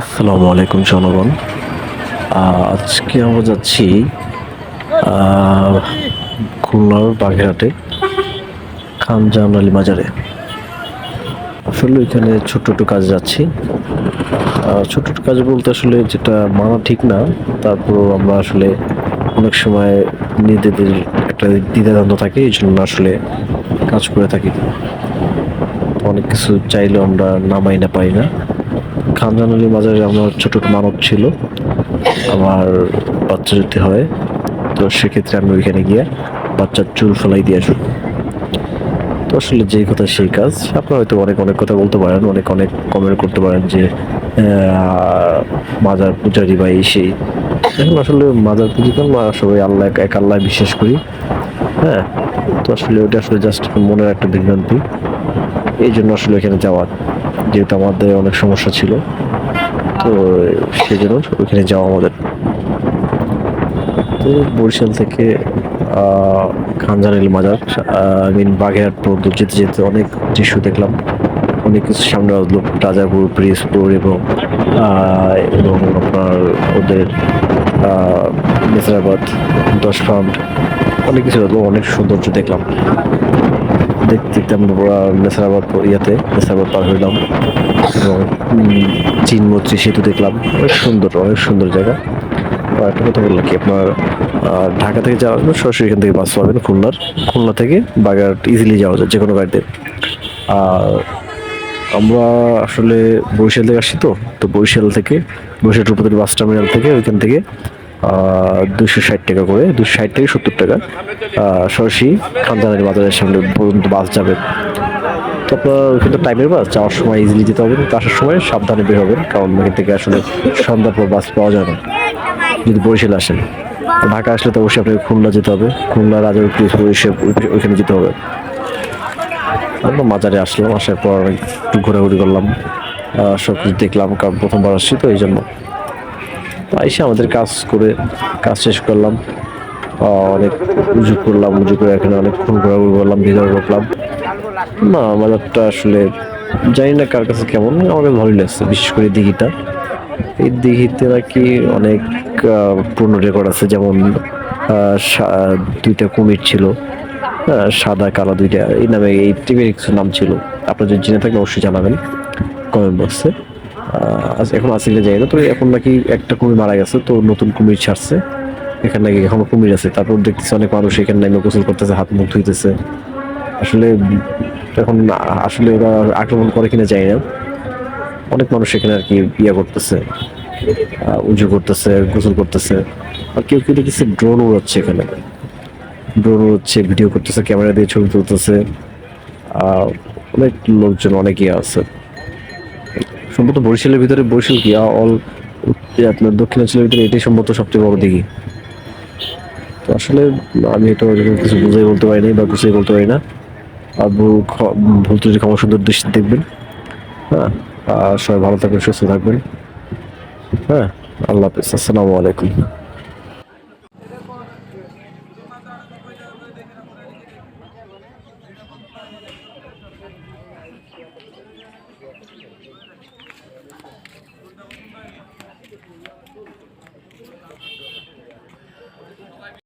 আসসালামু আলাইকুম জনগণ। আজকে আমরা যাচ্ছি খুলনার বাগেরহাটে খান আলী মাজারে। আসলে এখানে ছোট্ট একটু কাজ যাচ্ছি। ছোট্ট একটু কাজ বলতে আসলে যেটা মানা ঠিক না, তারপরও আমরা আসলে অনেক সময় নিজেদের একটা দ্বিধাদ্বন্দ্ব থাকে, এই জন্য আসলে কাজ করে থাকি। অনেক কিছু চাইলেও আমরা নামাই না, পাই না। খানজানালি বাজারে আমার ছোট মানব ছিল, আমার বাচ্চা যদি হয়, তো সেক্ষেত্রে আমি ওইখানে গিয়ে বাচ্চার চুল ফেলাই দিয়ে আসব তো আসলে যেই কথা সেই কাজ। আপনারা হয়তো অনেক অনেক কথা বলতে পারেন, অনেক অনেক কমেন্ট করতে পারেন যে মাজার পূজারি বা এই সেই। এখন আসলে মাজার পুজিকার মা সবাই আল্লাহ, এক- এক আল্লাহ বিশ্বাস করি। হ্যাঁ তো আসলে ওটা আসলে জাস্ট মনের একটা বিভ্রান্তি। এই জন্য আসলে এখানে যাওয়া যেহেতু আমাদের অনেক সমস্যা ছিল, তো সেজন্য ওইখানে যাওয়া আমাদের। তো বরিশাল থেকে খানজানিল মাজার আই মিন বাগেরহাট পর্যন্ত যেতে যেতে অনেক দৃশ্য দেখলাম। অনেক কিছু সামনে আসলো, রাজাপুর, পিরিজপুর এবং এবং আপনার ওদের নেসরাবাদ দশ ফান্ড অনেক কিছু অনেক সৌন্দর্য দেখলাম। দেখতে দেখতে আমরা নেসারাবাদ ইয়াতে নেসারাবাদ পার হইলাম। এবং চীন মৈত্রী সেতু দেখলাম। অনেক সুন্দর অনেক সুন্দর জায়গা। আর একটা কথা বললাম কি, আপনার ঢাকা থেকে যাওয়ার জন্য সরাসরি এখান থেকে বাস পাবেন খুলনার। খুলনা থেকে বাগেরহাট ইজিলি যাওয়া যায় যে কোনো গাড়িতে। আর আমরা আসলে বরিশাল থেকে আসছি তো তো বরিশাল থেকে, বরিশাল রূপতলী বাস টার্মিনাল থেকে ওইখান থেকে দুশো ষাট টাকা করে দুশো ষাট থেকে সত্তর টাকা। সরাসরি খানজানের বাজারের সামনে পর্যন্ত বাস যাবে। তো আপনার ওইখানে তো টাইমের বাস, যাওয়ার সময় ইজিলি যেতে হবে, কিন্তু আসার সময় সাবধানে বের হবেন, কারণ ওইখান থেকে আসলে সন্ধ্যার পর বাস পাওয়া যায় না, যদি বরিশাল আসেন। ঢাকা আসলে তো অবশ্যই আপনাকে খুলনা যেতে হবে, খুলনা রাজার ওইখানে যেতে হবে। আমরা মাজারে আসলাম, আসার পর একটু ঘোরাঘুরি করলাম সব কিছু দেখলাম, কারণ প্রথমবার আসছি, তো এই জন্য এসে আমাদের কাজ করে, কাজ শেষ করলাম। অনেক উজু করলাম উজু করে এখানে অনেকক্ষণ ঘোরাঘুরি করলাম, ভিতরে ঢুকলাম। না মাজারটা আসলে জানি না কার কাছে কেমন আমার ভালোই লাগছে, বিশেষ করে দিঘিটা। এই দিঘিতে নাকি অনেক পুরনো রেকর্ড আছে, যেমন দুইটা কুমির ছিল সাদা, কালো দুইটা, এই নামে এই টিভির কিছু নাম ছিল। আপনার যদি জেনে থাকেন অবশ্যই জানাবেন কমেন্ট বক্সে এখন আসলে যাই না। তো এখন নাকি একটা কুমির মারা গেছে, তো নতুন কুমির ছাড়ছে। এখানে নাকি এখনও কুমির আছে, তারপর দেখতেছি অনেক মানুষ এখানে নামে গোসল করতেছে, হাত মুখ ধুইতেছে। আসলে এখন আসলে ওরা আক্রমণ করে কিনা যায় না। অনেক মানুষ এখানে আর কি ইয়ে করতেছে উজু করতেছে, গোসল করতেছে। আর কেউ কেউ দেখতেছে ড্রোন উড়াচ্ছে এখানে। ড্রোন উড়াচ্ছে ভিডিও করতেছে ক্যামেরা দিয়ে ছবি তুলতেছে। অনেক লোকজন, অনেক ইয়ে আছে। সম্ভবত বরিশালের ভিতরে বরিশাল কি? অল আপনার দক্ষিণাঞ্চলের ভিতরে এটাই সম্ভবত সবচেয়ে বড় দিঘি। তো আসলে আমি এটা কিছু বুঝাই বলতে পারি না বা কিছুই বলতে পারি না। আর ভুল ত্রুটি ক্ষমা সুন্দর দৃষ্টি দেখবেন। হ্যাঁ আর সবাই ভালো থাকবেন, সুস্থ থাকবেন। হ্যাঁ আল্লাহ হাফিজ, আসসালামু আলাইকুম।